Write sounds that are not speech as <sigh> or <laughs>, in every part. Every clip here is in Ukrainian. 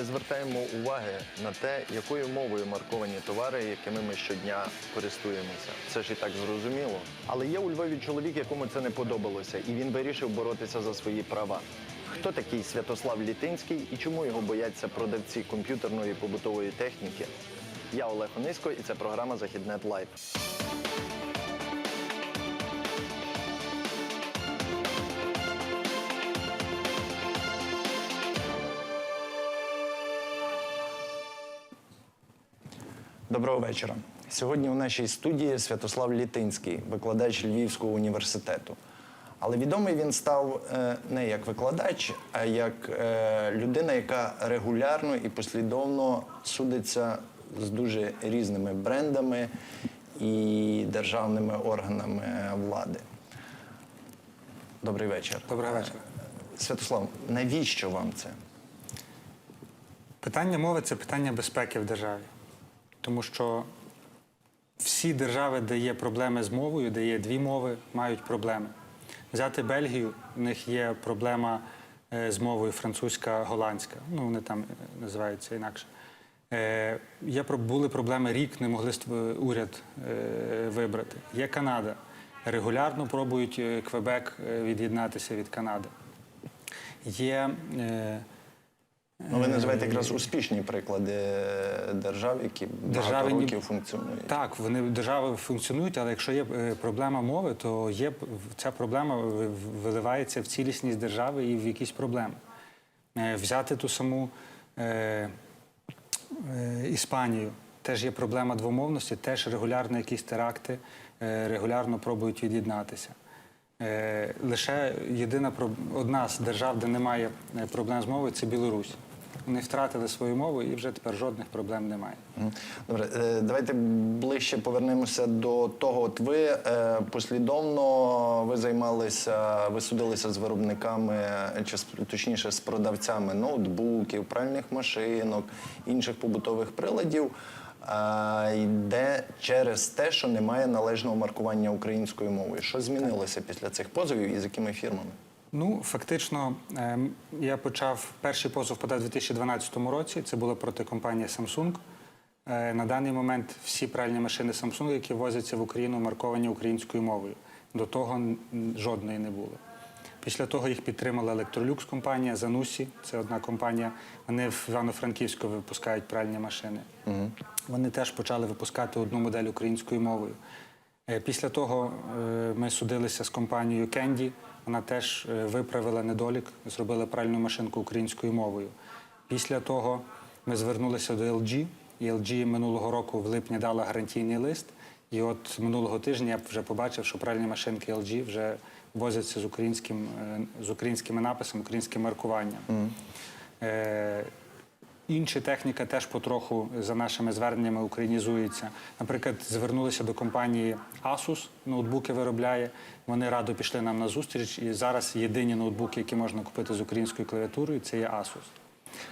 не звертаємо уваги на те, якою мовою марковані товари, якими ми щодня користуємося. Це ж і так зрозуміло. Але є у Львові чоловік, якому це не подобалося, і він вирішив боротися за свої права. Хто такий Святослав Літинський і чому його бояться продавці комп'ютерної побутової техніки? Я Олег Онисько, і це програма Західнет Лайв. Доброго вечора. Сьогодні у нашій студії Святослав Літинський, викладач Львівського університету. Але відомий він став е, не як викладач, а як е, людина, яка регулярно і послідовно судиться з дуже різними брендами і державними органами влади. Добрий вечір. Доброго вечора. Святослав, навіщо вам це? Питання мови це питання безпеки в державі. Тому що всі держави, де є проблеми з мовою, де є дві мови, мають проблеми. Взяти Бельгію, в них є проблема е, з мовою французька, голландська. Ну, вони там е, називаються інакше. Е, Є, були проблеми рік, не могли уряд вибрати. Є Канада. Регулярно пробують Квебек від'єднатися від Канади. Є Ну, ви називаєте якраз успішні приклади е, держав, які багато Держави ні- років функціонують. Так, вони держави функціонують, але якщо є е, проблема мови, то є ця проблема виливається в цілісність держави і в якісь проблеми. Е, Взяти ту саму е, е, Іспанію. Теж є проблема двомовності, теж регулярно якісь теракти, е, регулярно пробують від'єднатися. Е, Лише єдина одна з держав, де немає е, проблем з мовою, це Білорусь. Вони втратили свою мову і вже тепер жодних проблем немає. Добре, е, давайте ближче повернемося до того. От ви е, послідовно ви займалися, ви судилися з виробниками, е, чи точніше з продавцями ноутбуків, пральних машинок, інших побутових приладів. Йде через те, що немає належного маркування українською мовою. Що змінилося після цих позовів і з якими фірмами? Ну, фактично, ем, я почав перший позов подав у 2012 році. Це було проти компанії Samsung. Е, На даний момент всі пральні машини Samsung, які возяться в Україну, марковані українською мовою. До того жодної не було. Після того їх підтримала Electrolux компанія, Занусі, це одна компанія. Вони в Івано-Франківську випускають пральні машини. Вони теж почали випускати одну модель українською мовою. Е, Після того е, ми судилися з компанією Кенді. Вона теж е, виправила недолік, зробила пральну машинку українською мовою. Після того ми звернулися до LG, і LG минулого року в липні дала гарантійний лист. І от минулого тижня я вже побачив, що пральні машинки LG вже возяться з українським е, з українськими написами, українським маркуванням. Е, Інша техніка теж потроху за нашими зверненнями українізується. Наприклад, звернулися до компанії Asus, ноутбуки виробляє. Вони радо пішли нам на зустріч. І зараз єдині ноутбуки, які можна купити з українською клавіатурою, це є Asus.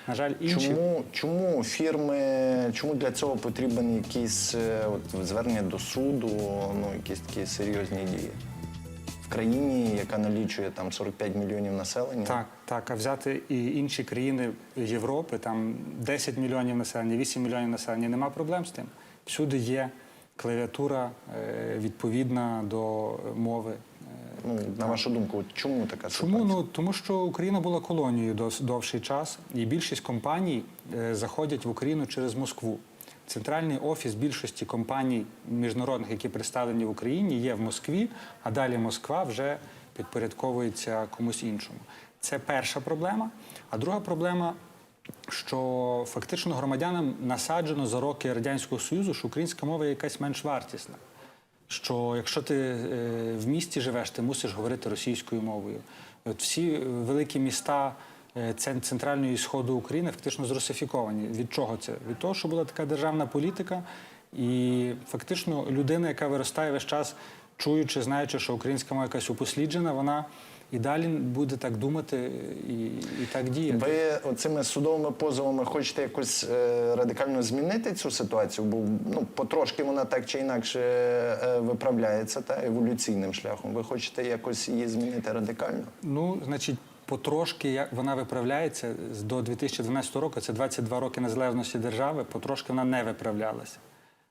На жаль, інші Чому, чому фірми, чому для цього потрібен якийсь е, от, звернення до суду, ну якісь такі серйозні дії? В країні, яка налічує там 45 мільйонів населення. Так, так. А взяти і інші країни Європи, там 10 мільйонів населення, 8 мільйонів населення, нема проблем з тим. Всюди є клавіатура е, відповідна до мови. Е, Ну, на вашу думку, от чому така Чому? Ну тому що Україна була колонією дос- довший час, і більшість компаній е, заходять в Україну через Москву. Центральний офіс більшості компаній міжнародних, які представлені в Україні, є в Москві, а далі Москва вже підпорядковується комусь іншому. Це перша проблема. А друга проблема, що фактично громадянам насаджено за роки Радянського Союзу, що українська мова якась менш вартісна що якщо ти е, в місті живеш, ти мусиш говорити російською мовою. От всі е, великі міста центральної і сходу України фактично зрусифіковані. Від чого це? Від того, що була така державна політика, і фактично людина, яка виростає весь час, чуючи, знаючи, що українська мова якась упосліджена, вона і далі буде так думати і, і так діяти. Ви оцими судовими позовами хочете якось е, радикально змінити цю ситуацію? Бо ну потрошки вона так чи інакше е, виправляється та еволюційним шляхом. Ви хочете якось її змінити радикально? Ну, значить, потрошки як вона виправляється до 2012 року, це 22 роки незалежності держави, потрошки вона не виправлялася,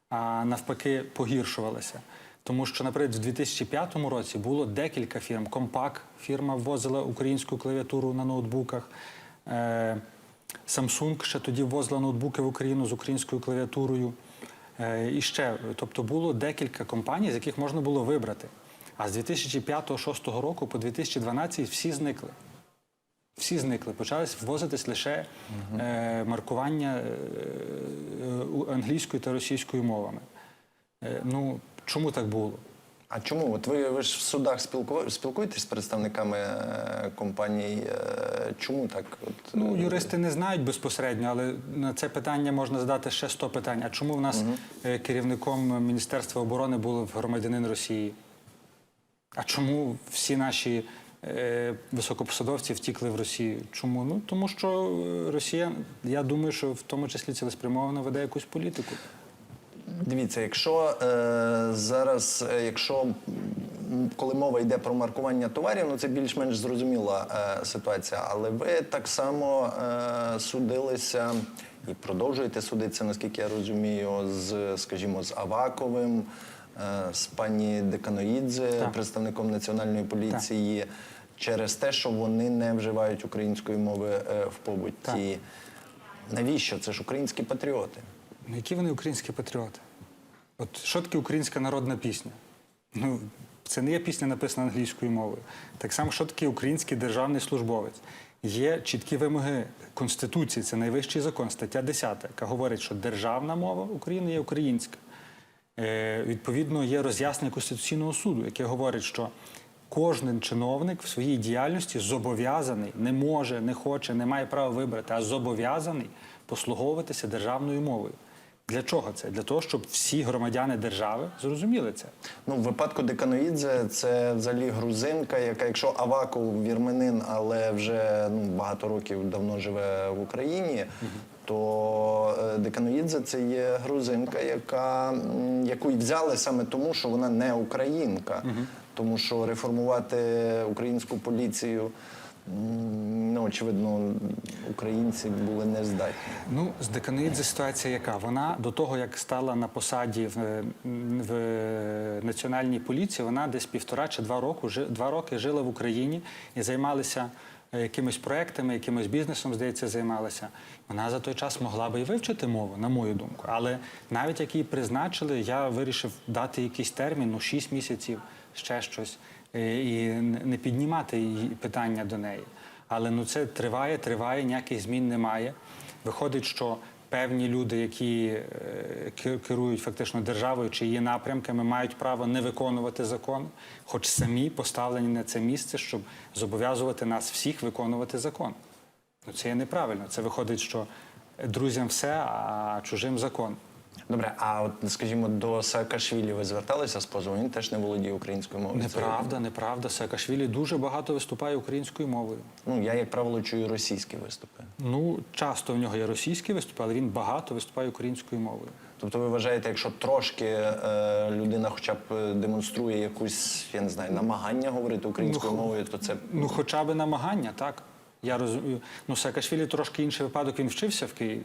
а навпаки погіршувалася. Тому що, наприклад, в 2005 році було декілька фірм. Компак фірма ввозила українську клавіатуру на ноутбуках. Е, Samsung ще тоді ввозила ноутбуки в Україну з українською клавіатурою. Е, І ще, тобто було декілька компаній, з яких можна було вибрати. А з 2005-2006 року по 2012 всі зникли. Всі зникли. Почались ввозитись лише е, маркування е, е, англійською та російською мовами. Е, ну, чому так було? А чому? От ви, ви ж в судах спілку... спілкуєтесь з представниками е, компаній. Е, чому так? От, Ну, е, юристи не знають безпосередньо, але на це питання можна задати ще 100 питань. А чому в нас е, керівником Міністерства оборони був громадянин Росії? А чому всі наші високопосадовці втікли в Росію? Чому? Ну тому що е, Росія, я думаю, що в тому числі цілеспрямовано веде якусь політику. Дивіться, якщо е, зараз, е, якщо коли мова йде про маркування товарів, ну це більш-менш зрозуміла е, ситуація. Але ви так само е, судилися і продовжуєте судитися, наскільки я розумію, з, скажімо, з Аваковим, е, з пані Деканоїдзе, Так. представником національної поліції, через те, що вони не вживають української мови е, в побуті. Навіщо? Це ж українські патріоти. Ну, які вони українські патріоти? От що таке українська народна пісня? Ну, це не є пісня, написана англійською мовою. Так само, що таке український державний службовець? Є чіткі вимоги Конституції, це найвищий закон, стаття 10, яка говорить, що державна мова України є українська. Е, відповідно, є роз'яснення Конституційного суду, яке говорить, що кожен чиновник в своїй діяльності зобов'язаний, не може, не хоче, не має права вибрати, а зобов'язаний послуговуватися державною мовою. Для чого це? Для того, щоб всі громадяни держави зрозуміли це. Ну, в випадку Деканоїдзе це взагалі грузинка, яка, якщо Аваков вірменин, але вже ну, багато років давно живе в Україні, то е, Деканоїдзе це є грузинка, яка, яку взяли саме тому, що вона не українка. Тому що реформувати українську поліцію, ну, очевидно, українці були не здатні. Ну, з Деканидзе ситуація яка? Вона до того, як стала на посаді в, в національній поліції, вона десь півтора чи два роки, два роки жила в Україні і займалася е, якимись проектами, якимось бізнесом, здається, займалася. Вона за той час могла би і вивчити мову, на мою думку. Але навіть як її призначили, я вирішив дати якийсь термін, ну 6 місяців, ще щось, е, і не піднімати її питання до неї. Але ну це триває, триває, ніяких змін немає. Виходить, що певні люди, які е, керують фактично державою чи її напрямками, мають право не виконувати закон, хоч самі поставлені на це місце, щоб зобов'язувати нас всіх виконувати закон. Ну це є неправильно. Це виходить, що друзям все, а чужим закон. Добре, а от скажімо, до Саакашвілі ви зверталися з позовом? Він теж не володіє українською мовою. Неправда, неправда. Саакашвілі дуже багато виступає українською мовою. Ну, я, як правило, чую російські виступи. Ну, часто в нього є російські виступи, але він багато виступає українською мовою. Тобто ви вважаєте, якщо трошки е, людина хоча б е, демонструє якусь, я не знаю, намагання говорити українською Ну, мовою, то це Ну, хоча б намагання, так. Я розумію. Ну, Саакашвілі трошки інший випадок, він вчився в Києві.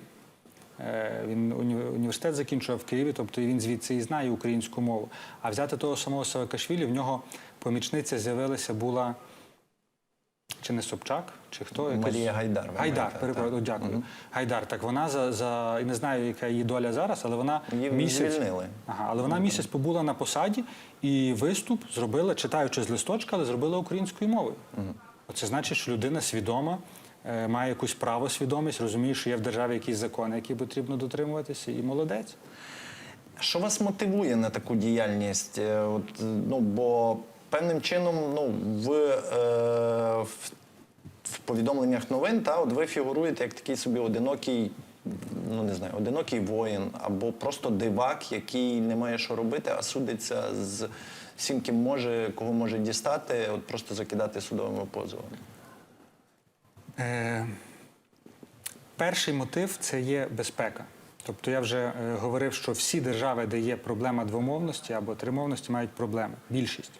Е, Він університет закінчував в Києві, тобто він звідси і знає українську мову. А взяти того самого Саакашвілі, в нього помічниця з'явилася була чи не Собчак, чи хто? Якась- Марія Гайдар. ви Гайдар, маєте, перепрошую, дякую. Гайдар, так вона за, за я не знаю, яка її доля зараз, але вона Її місяць, звільнили. ага, але вона місяць побула на посаді і виступ зробила, читаючи з листочка, але зробила українською мовою. Оце значить, що людина свідома, має якусь правосвідомість, розуміє, що є в державі якісь закони, які потрібно дотримуватися, і молодець. Що вас мотивує на таку діяльність? Е, От, е, ну, бо певним чином ну, в, е, в, в повідомленнях новин та, от ви фігуруєте як такий собі одинокий, ну не знаю, одинокий воїн або просто дивак, який не має що робити, а судиться з всім, ким може, кого може дістати, от просто закидати судовими позовами. Е, перший мотив це є безпека. Тобто я вже е, говорив, що всі держави, де є проблема двомовності або тримовності, мають проблеми. Більшість.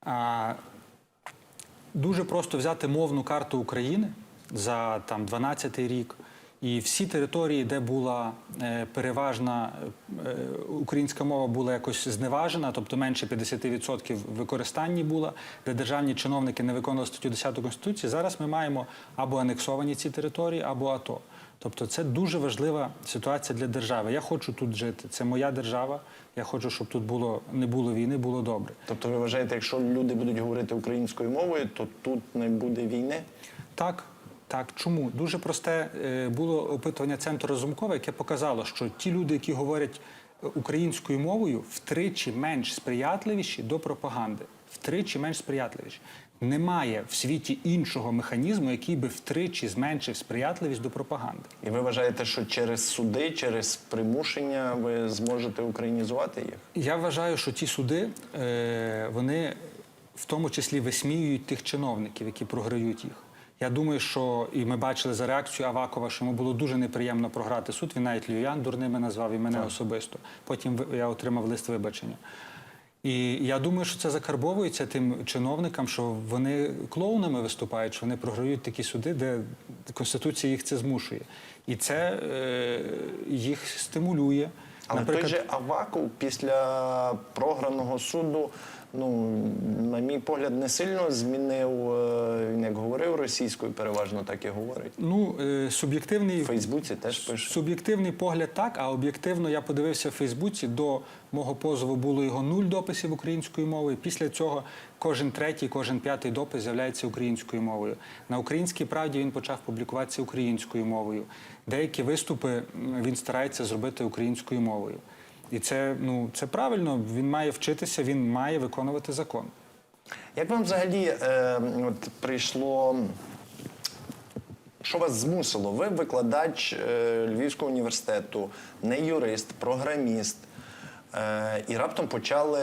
А дуже просто взяти мовну карту України за там 12-й рік. І всі території, де була е, переважна е, українська мова була якось зневажена, тобто менше 50% в використанні була, де державні чиновники не виконували статтю 10 Конституції, зараз ми маємо або анексовані ці території, або АТО. Тобто це дуже важлива ситуація для держави. Я хочу тут жити. Це моя держава. Я хочу, щоб тут було не було війни, було добре. Тобто ви вважаєте, якщо люди будуть говорити українською мовою, то тут не буде війни? Так, так. Чому? Дуже просте е, було опитування центру Разумкова, яке показало, що ті люди, які говорять е, українською мовою, втричі менш сприятливіші до пропаганди. Втричі менш сприятливіші. Немає в світі іншого механізму, який би втричі зменшив сприятливість до пропаганди. І ви вважаєте, що через суди, через примушення ви зможете українізувати їх? Я вважаю, що ті суди е, вони в тому числі висміюють тих чиновників, які програють їх. Я думаю, що і ми бачили за реакцію Авакова, що йому було дуже неприємно програти суд. Він навіть Люян дурними назвав і мене особисто. Потім я отримав лист вибачення. І я думаю, що це закарбовується тим чиновникам, що вони клоунами виступають, що вони програють такі суди, де Конституція їх це змушує. І це е, їх стимулює. Але той же Аваков після програного суду, ну, на мій погляд, не сильно змінив. е, Він як говорив російською, переважно так і говорить. Ну, е, суб'єктивний В Фейсбуці теж пише. Суб'єктивний погляд так, а об'єктивно я подивився в Фейсбуці. До мого позову було його нуль дописів українською мовою. Після цього кожен третій, кожен п'ятий допис з'являється українською мовою. На українській правді він почав публікуватися українською мовою. Деякі виступи він старається зробити українською мовою. І це, ну, це правильно. Він має вчитися, він має виконувати закон. Як вам взагалі е, от, прийшло? Що вас змусило? Ви викладач е, Львівського університету, не юрист, програміст. Е, і раптом почали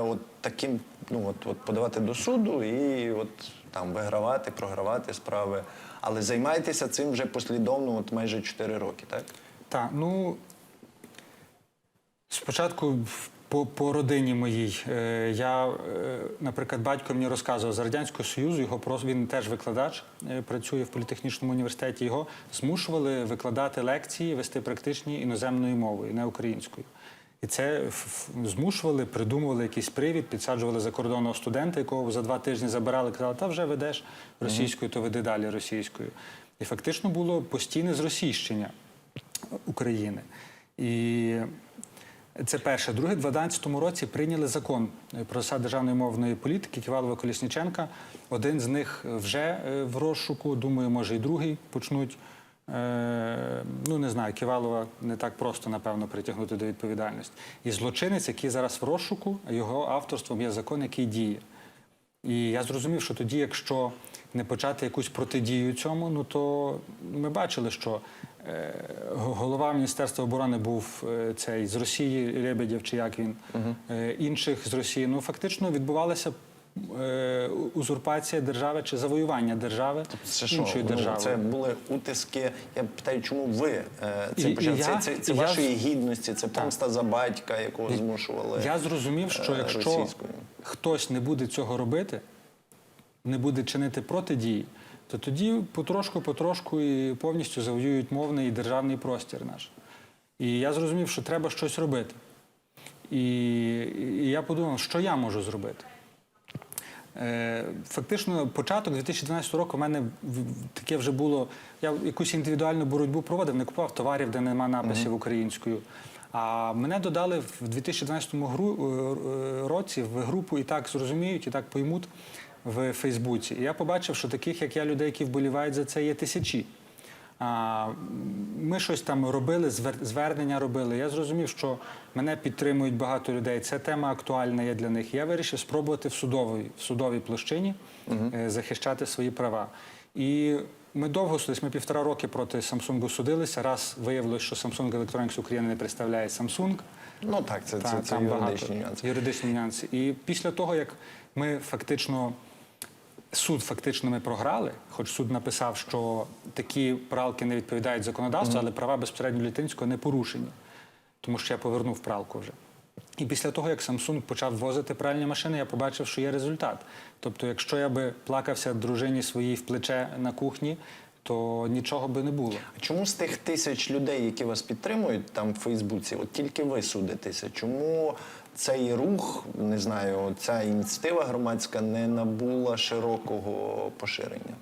от таким, ну от, от подавати до суду і от там вигравати, програвати справи. Але займаєтеся цим вже послідовно, от майже 4 роки, так? Так, ну спочатку по, по родині моїй. Е, я, е, наприклад, батько мені розказував з Радянського Союзу, його просто він теж викладач, е, працює в політехнічному університеті. Його змушували викладати лекції, вести практичні іноземною мовою, не українською. І це змушували, придумували якийсь привід, підсаджували закордонного студента, якого за два тижні забирали, казали, та вже ведеш російською, то веди далі російською. І фактично було постійне зросійщення України. І це перше. Друге, в 2012 році прийняли закон про засади державної мовної політики Ківалова Колісніченка. Один з них вже е, в розшуку. Думаю, може і другий почнуть. Е, ну не знаю, Ківалова не так просто, напевно, притягнути до відповідальності. І злочинець, який зараз в розшуку, його авторством є закон, який діє. І я зрозумів, що тоді, якщо не почати якусь протидію цьому, ну то ми бачили, що е, голова Міністерства оборони був е, цей з Росії Лебедєв, чи як він, е, інших з Росії. Ну фактично відбувалася е, узурпація держави чи завоювання держави Це що? іншої Ну, держави. це були утиски. Я питаю, чому ви е, це почали? Це, це, це я вашої гідності, це помста за батька, якого змушували. Я зрозумів, що е, якщо російською. хтось не буде цього робити, не буде чинити протидії, то тоді потрошку, потрошку і повністю завоюють мовний і державний простір наш. І я зрозумів, що треба щось робити. І, і я подумав, що я можу зробити. Е, Фактично, початок 2012 року в мене таке вже було. Я якусь індивідуальну боротьбу проводив, не купував товарів, де нема написів українською. А мене додали в 2012 гру, е, е, році в групу і так зрозуміють, і так поймуть в Фейсбуці. І я побачив, що таких, як я, людей, які вболівають за це, є тисячі. А, ми щось там робили, звер- звернення робили. Я зрозумів, що мене підтримують багато людей. Ця тема актуальна є для них. Я вирішив спробувати в судовій, в судовій площині е, захищати свої права. І ми довго судились, ми півтора роки проти Samsung судилися. Раз виявилось, що Samsung Electronics України не представляє Samsung. Ну так, це, це, Та, це юридичні нюанси. юридичні нюанси. І після того, як ми фактично. Суд фактично ми програли, хоч суд написав, що такі пралки не відповідають законодавству, але права безпосередньо Літинського не порушені, тому що я повернув пралку вже. І після того, як Samsung почав возити пральні машини, я побачив, що є результат. Тобто, якщо я би плакався дружині своїй в плече на кухні, то нічого би не було. А Чому з тих тисяч людей, які вас підтримують там в Фейсбуці, от тільки ви судитеся? Чому цей рух, не знаю, ця ініціатива громадська не набула широкого поширення?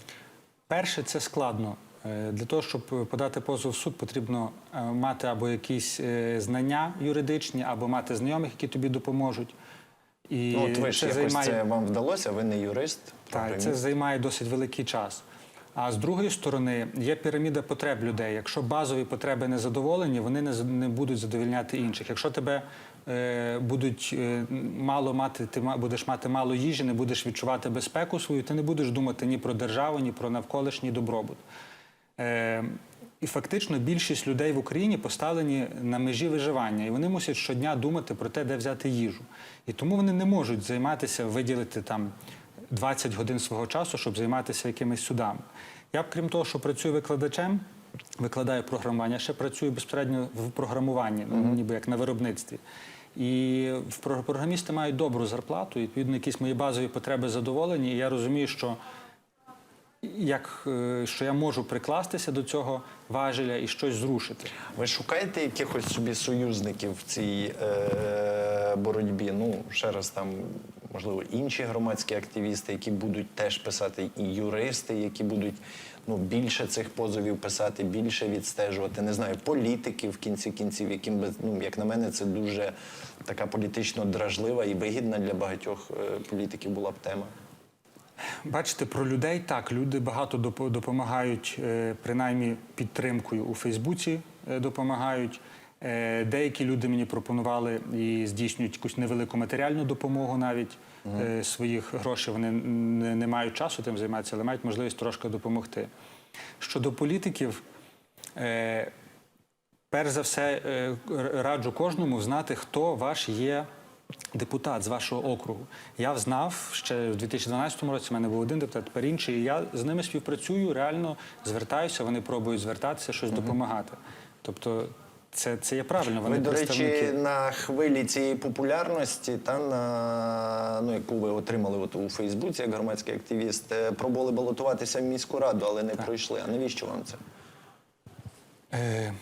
Перше, це складно. Е, Для того, щоб подати позов в суд, потрібно е, мати або якісь е, знання юридичні, або мати знайомих, які тобі допоможуть. І Ну, от ви ж це якось займає це вам вдалося, ви не юрист. Так, це займає досить великий час. А з другої сторони є піраміда потреб людей. Якщо базові потреби не задоволені, вони не, не будуть задовільняти інших. Якщо тебе будуть е, мало мати, ти будеш мати мало їжі, не будеш відчувати безпеку свою, ти не будеш думати ні про державу, ні про навколишній добробут. Е, і фактично більшість людей в Україні поставлені на межі виживання, і вони мусять щодня думати про те, де взяти їжу. І тому вони не можуть займатися, виділити там 20 годин свого часу, щоб займатися якимись судами. Я б, крім того, що працюю викладачем, викладаю програмування, ще працюю безпосередньо в програмуванні, ну, ніби як на виробництві. І програмісти мають добру зарплату, відповідно, якісь мої базові потреби задоволені. І я розумію, що як е, що я можу прикластися до цього важеля і щось зрушити. Ви шукаєте якихось собі союзників в цій е, боротьбі? Ну, ще раз там, можливо, інші громадські активісти, які будуть теж писати, і юристи, які будуть ну, більше цих позовів писати, більше відстежувати. Не знаю, політики в кінці кінців, яким би, ну, як на мене, це дуже така політично дражлива і вигідна для багатьох е, політиків була б тема. Бачите, про людей так. Люди багато допомагають, е, принаймні підтримкою у Фейсбуці е, допомагають. Е, Деякі люди мені пропонували і здійснюють якусь невелику матеріальну допомогу навіть е, своїх грошей. Вони не, мають часу тим займатися, але мають можливість трошки допомогти. Щодо політиків, е, перш за все, раджу кожному знати, хто ваш є депутат з вашого округу. Я знав ще в 2012 році. в мене був один депутат, тепер інший. І я з ними співпрацюю, реально звертаюся. Вони пробують звертатися, щось допомагати. Тобто, це, це є правильно. Вони Ви, до речі, на хвилі цієї популярності, та на ну яку ви отримали от у Фейсбуці як громадський активіст, е, пробували балотуватися в міську раду, але не пройшли. А навіщо вам це? Е,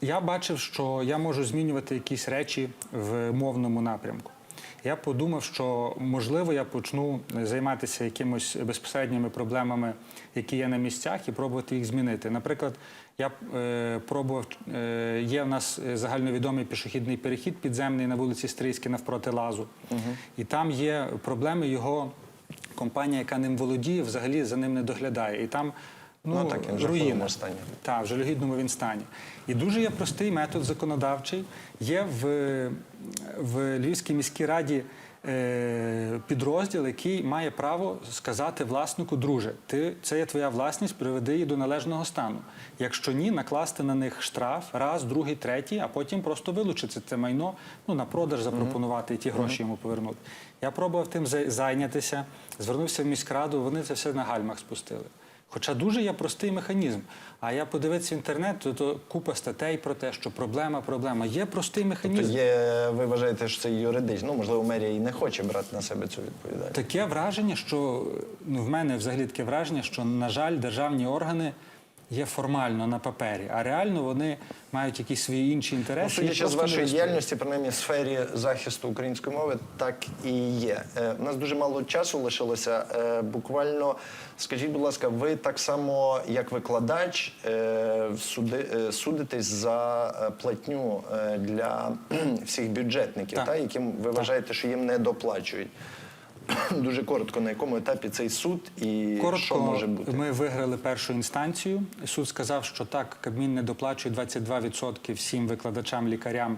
я бачив, що я можу змінювати якісь речі в мовному напрямку. Я подумав, що можливо я почну займатися якимось безпосередніми проблемами, які є на місцях, і пробувати їх змінити. Наприклад, я е, пробував, е, є в нас загальновідомий пішохідний перехід підземний на вулиці Стрийській навпроти лазу. І там є проблеми його компанія, яка ним володіє, взагалі за ним не доглядає. І там ну, Ну, так, він в жахливому руїна. стані. Так, в жалюгідному він стані. І дуже є простий метод законодавчий. Є в, в Львівській міській раді е, підрозділ, який має право сказати власнику, друже, ти, це є твоя власність, приведи її до належного стану. Якщо ні, накласти на них штраф раз, другий, третій, а потім просто вилучити це майно, ну, на продаж запропонувати і ті гроші йому повернути. Я пробував тим зайнятися, звернувся в міськраду, вони це все на гальмах спустили. Хоча дуже є простий механізм. А я подивитися в інтернет, то, то купа статей про те, що проблема, проблема. Є простий механізм. механізм. є, ви вважаєте, що це юридично? Ну, можливо, мерія і не хоче брати на себе цю відповідальність. Таке враження, що ну, в мене взагалі таке враження, що, на жаль, державні органи є формально на папері, а реально вони мають якісь свої інші Ну, інтереси. судячи з вашої діяльності, принаймні в сфері захисту української мови, так і є. Е, у нас дуже мало часу лишилося. Е, буквально скажіть, будь ласка, ви так само, як викладач, е, суди, е, судитесь за е, платню е, для <clears throat> всіх бюджетників, Так. та, яким ви вважаєте, що їм не доплачують. <clears throat> Дуже коротко, на якому етапі цей суд і Коротко, що може бути? ми виграли першу інстанцію. Суд сказав, що так, Кабмін не доплачує 22% всім викладачам, лікарям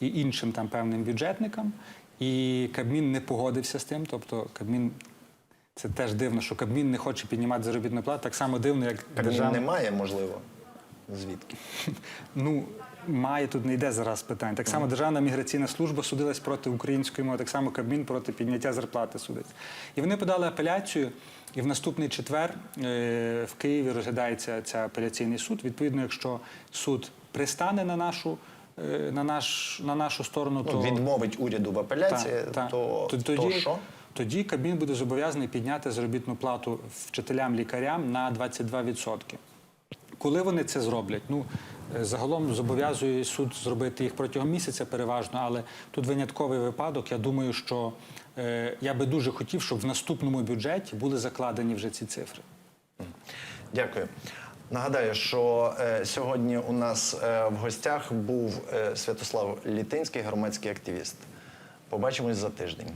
і іншим там певним бюджетникам. І Кабмін не погодився з тим. Тобто Кабмін це теж дивно, що Кабмін не хоче піднімати заробітну плату. Так само дивно, як Кабмін державна немає, можливо. Звідки? <laughs> Ну, має тут не йде зараз питань. Так само Державна міграційна служба судилась проти української мови, так само Кабмін проти підняття зарплати судиться. І вони подали апеляцію, і в наступний четвер е, в Києві розглядається ця апеляційний суд. Відповідно, якщо суд пристане на нашу е, на, наш, на нашу сторону, Ну, то відмовить уряду в апеляції, Так, так. то, Т- то тоді, що? тоді Кабмін буде зобов'язаний підняти заробітну плату вчителям, лікарям на 22%. Коли вони це зроблять? Ну, загалом зобов'язує суд зробити їх протягом місяця переважно, але тут винятковий випадок. Я думаю, що е, я би дуже хотів, щоб в наступному бюджеті були закладені вже ці цифри. Дякую. Нагадаю, що е, сьогодні у нас е, в гостях був е, Святослав Літинський, громадський активіст. Побачимось за тиждень.